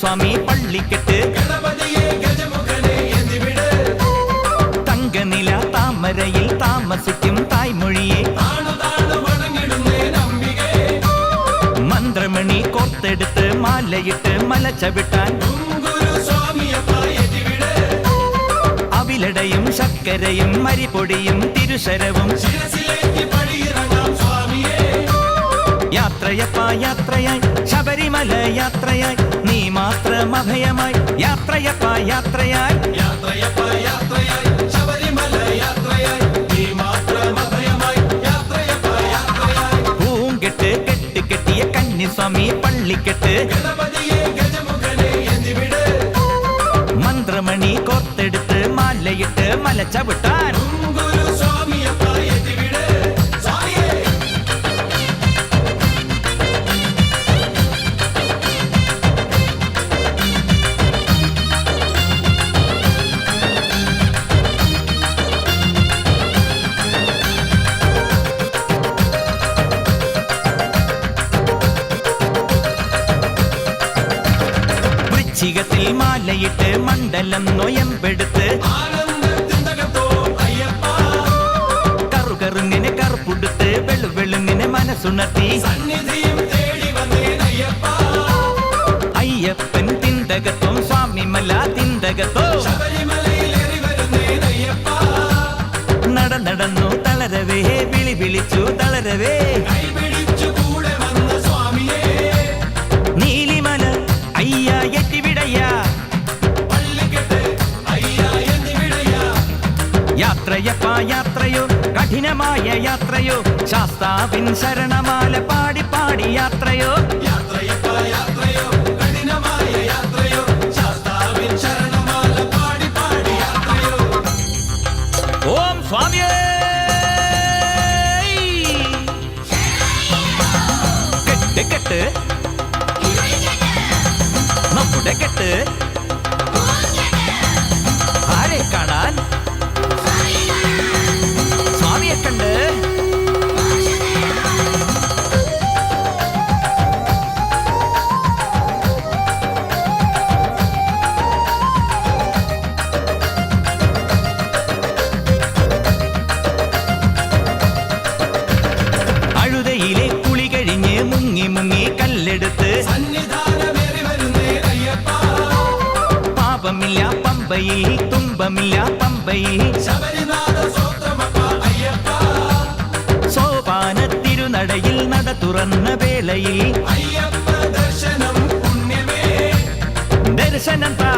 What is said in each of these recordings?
സ്വാമി പള്ളിക്കെട്ട് തങ്കനില താമരയിൽ താമസിക്കും തായ്മൊഴിയെ. മന്ത്രമണി കോർത്തെടുത്ത് മാലയിട്ട് മല ചവിട്ടാൻ. അവിലടയും ശർക്കരയും മരിപ്പൊടിയും തിരുശരവും. യാത്രയപ്പ യാത്രയായി. ശബരിമല യാത്രയായി. നീ മാത്രം അഭയമായി. യാത്രയപ്പ യാത്രയായി. പൂങ്കെട്ട് കെട്ട് കെട്ടിയ കന്നിസ്വാമി പള്ളിക്കെട്ട്. മന്ത്രമണി കോർത്തെടുത്ത് മാലയിട്ട് മല ചവിട്ടാൻ വൃശ്ചികത്തിൽ മാലയിട്ട് മണ്ഡലം നൊയമ്പെടുത്ത്. കറുകറുങ്ങനെ കറുപ്പുടുത്ത് വെളുവെളുങ്ങനെ മനസ്സുണർത്തി. അയ്യപ്പൻ തിന്തകത്വം സ്വാമിമല തിന്തകത്തോ നട നടന്നു തളരവേ വിളി വിളിച്ചു തളരവേ. യാത്രയോ കഠിനമായ യാത്രയോ ശാസ്താവിൻ ശരണമാല പാടി പാടി യാത്രയോ. ഓം സ്വാമിയേ. കെട്ട് കെട്ട്. മുങ്ങി കല്ലെടുത്ത് പാപമില്ല പമ്പയിൽ തുമ്പമില്ല പമ്പയിൽ. സോപാന തിരുനടയിൽ നട തുറന്ന വേളയിൽ. ദർശനം താ.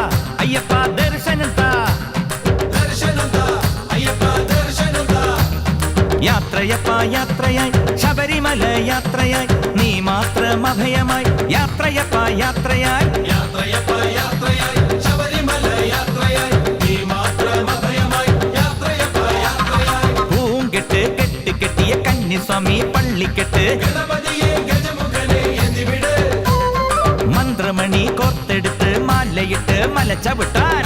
യാത്രയപ്പ യാത്രയായി. ശബരിമല യാത്രയായി. നീ മാത്രം അഭയമായി. യാത്രയപ്പ യാത്രയായി. പൂങ്കെട്ട് കെട്ട് കെട്ടിയ കന്നിസ്വാമി പള്ളിക്കെട്ട്. മന്ത്രമണി കോർത്തെടുത്ത് മാലയിട്ട് മല ചവിട്ടാൻ